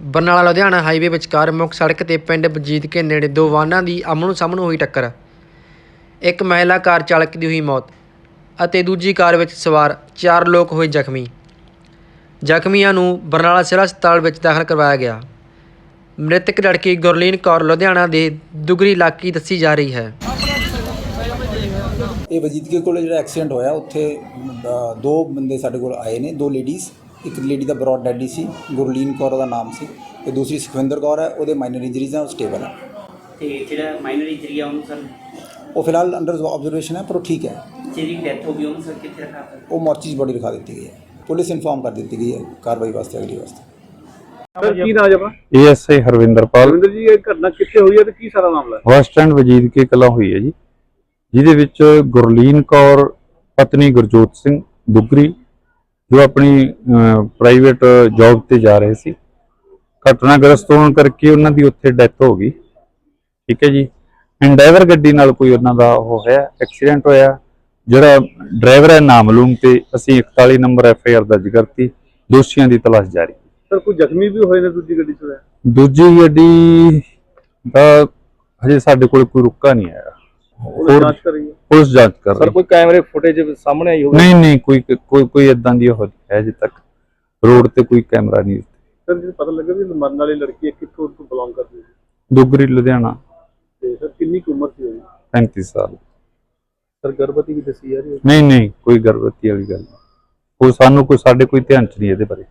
Barnala Ludhiana highway ਵਿਚਕਾਰ ਮੁੱਖ ਸੜਕ ਤੇ ਪਿੰਡ ਬਜੀਤ ਕੇ ਨੇੜੇ ਦੋ ਵਾਹਨਾਂ ਦੀ ਆਮਣੋ ਸਾਹਮਣੇ ਹੋਈ ਟੱਕਰ। ਇੱਕ ਮਹਿਲਾ ਕਾਰ ਚਾਲਕ ਦੀ ਹੋਈ ਮੌਤ ਅਤੇ ਦੂਜੀ ਕਾਰ ਵਿੱਚ ਸਵਾਰ ਚਾਰ ਲੋਕ ਹੋਏ ਜ਼ਖਮੀ। ਜ਼ਖਮੀਆਂ ਨੂੰ ਬਰਨਾਲਾ ਸਿਵਲ ਹਸਪਤਾਲ ਵਿੱਚ ਦਾਖਲ ਕਰਵਾਇਆ ਗਿਆ। ਮ੍ਰਿਤਕ ਲੜਕੀ ਗੁਰਲੀਨ ਕੌਰ ਲੁਧਿਆਣਾ ਦੇ ਦੁਗਰੀ ਇਲਾਕੇ ਦੱਸੀ ਜਾ ਰਹੀ ਹੈ। ਇਹ ਵਜੀਦ ਕੋਲ ਜਿਹੜਾ ਐਕਸੀਡੈਂਟ ਹੋਇਆ ਉੱਥੇ ਅ, ਦੋ ਬੰਦੇ ਸਾਡੇ ਕੋਲ ਆਏ ਨੇ ਦੋ ਲੇਡੀਜ਼ ਇੱਕ ਲੇਡੀ ਦਾ ਬ੍ਰੌਡ ਡੈਡੀ ਸੀ ਗੁਰਲੀਨ ਕੌਰ ਉਹਦਾ ਨਾਮ ਸੀ ਤੇ ਦੂਸਰੀ ਸੁਖਵਿੰਦਰ ਕੌਰ ਹੈ ਉਹਦੇ ਮਾਈਨਰ ਇੰਜਰੀਜ਼ ਆ ਉਹ ਸਟੇਬਲ ਹੈ। ਤੇ ਜਿਹੜਾ ਮਾਈਨਰ ਇੰਜਰੀ ਆ ਉਹਨੂੰ ਸਰ ਉਹ ਫਿਲਹਾਲ ਅੰਡਰ ਆਬਜ਼ਰਵੇਸ਼ਨ ਹੈ ਪਰ ਉਹ ਠੀਕ ਹੈ। ਜਿਹੜੀ ਡੈਥ ਹੋ ਗਈ ਉਹਨੂੰ ਸਰ ਕਿੱਥੇ ਰਖਾ ਉਹ ਮੋਰਚੀ ਬੋਡੀ ਰਖਾ ਦਿੱਤੀ ਗਈ ਹੈ। ਪੁਲਿਸ ਇਨਫੋਰਮ ਕਰ ਦਿੱਤੀ ਗਈ ਹੈ ਕਾਰਵਾਈ ਵਾਸਤੇ ਅਗਲੀ ਵਾਸਤੇ। ਸਰ ਕੀ ਨਾਮ ਆਪਣਾ? ਏਐਸਆਈ ਹਰਵਿੰਦਰਪਾਲ। ਰਵਿੰਦਰ ਜੀ ਇਹ ਘਟਨਾ ਕਿੱਥੇ ਹੋਈ ਹੈ ਤੇ ਕੀ ਸਾਰਾ ਮਾਮਲਾ ਹੈ? ਬੱਸ ਸਟੈਂਡ ਵਜੀਦ ਕੇ ਕਲਾ ਹੋਈ ਹੈ ਜੀ। ਜਿਹਦੇ ਵਿੱਚ ਗੁਰਲੀਨ ਕੌਰ ਪਤਨੀ ਗੁਰਜੋਤ ਸਿੰਘ ਦੁਗਰੀ ਜੋ ਆਪਣੀ ਪ੍ਰਾਈਵੇਟ ਜੌਬ ਤੇ ਜਾ ਰਹੇ ਸੀ। ਘਟਨਾਗ੍ਰਸਤ ਹੋਣ ਕਰਕੇ ਉਹਨਾਂ ਦੀ ਉੱਥੇ ਡੈਥ ਹੋ ਗਈ। ਠੀਕ ਹੈ ਜੀ। ਐਂਡਾਈਵਰ ਗੱਡੀ ਨਾਲ ਕੋਈ ਉਹਨਾਂ ਦਾ ਉਹ ਹੋਇਆ ਐਕਸੀਡੈਂਟ ਹੋਇਆ। ਜਿਹੜਾ ਡਰਾਈਵਰ ਹੈ ਨਾਮਲੂਮ ਤੇ ਅਸੀਂ 41 ਨੰਬਰ ਐਫ ਆਈ ਆਰ ਦਰਜ ਕਰਤੀ। ਦੋਸ਼ੀਆਂ ਦੀ ਤਲਾਸ਼ ਜਾਰੀ। ਸਰ ਕੋਈ ਜ਼ਖਮੀ ਵੀ ਹੋਏ ਨੇ ਦੂਜੀ ਗੱਡੀ 'ਚ ਹੋਇਆ? ਦੂਜੀ ਗੱਡੀ ਦਾ ਹਜੇ ਸਾਡੇ ਕੋਲ ਕੋਈ ਰੁਕਾ ਨਹੀਂ ਆਇਆ। ਉਹ ਹੋਰ ਜਾਂਚ ਕਰ ਰਹੀ ਹੈ। ਪੁਲਿਸ ਜਾਂਚ ਕਰ ਰਹੀ ਕੋਈ ਕੈਮਰੇ ਫੁਟੇਜ ਸਾਹਮਣੇ ਆਈ ਹੋਵੇ? ਨਹੀਂ ਨਹੀਂ ਕੋਈ ਕੋਈ ਕੋਈ ਇਦਾਂ ਦੀ ਉਹ ਹੈ ਅਜੇ ਤੱਕ। ਰੋਡ ਤੇ ਕੋਈ ਕੈਮਰਾ ਨਹੀਂ ਸਰ ਜੀ ਪਤਾ ਲੱਗਾ ਵੀ ਮਰਨ ਵਾਲੀ ਲੜਕੀ ਹੈ ਕਿੱਥੋਂ ਤੋਂ ਬਿਲੋਂਗ ਕਰਦੀ ਸੀ ਦੁਗਰੀ ਲੁਧਿਆਣਾ। ਤੇ ਸਰ ਕਿੰਨੀ ਕੁ ਉਮਰ ਸੀ ਉਹਦੀ? 35 ਸਾਲ। ਸਰ ਗਰਭਵਤੀ ਵੀ ਦੱਸੀ ਜਾ ਰਹੀ ਹੈ? ਨਹੀਂ ਨਹੀਂ ਕੋਈ ਗਰਭਵਤੀ ਵਾਲੀ ਗੱਲ ਨਹੀਂ। ਕੋਈ ਸਾਨੂੰ ਕੋਈ ਸਾਡੇ ਕੋਈ ਧਿਆਨ ਚ ਨਹੀਂ ਇਹਦੇ ਬਾਰੇ।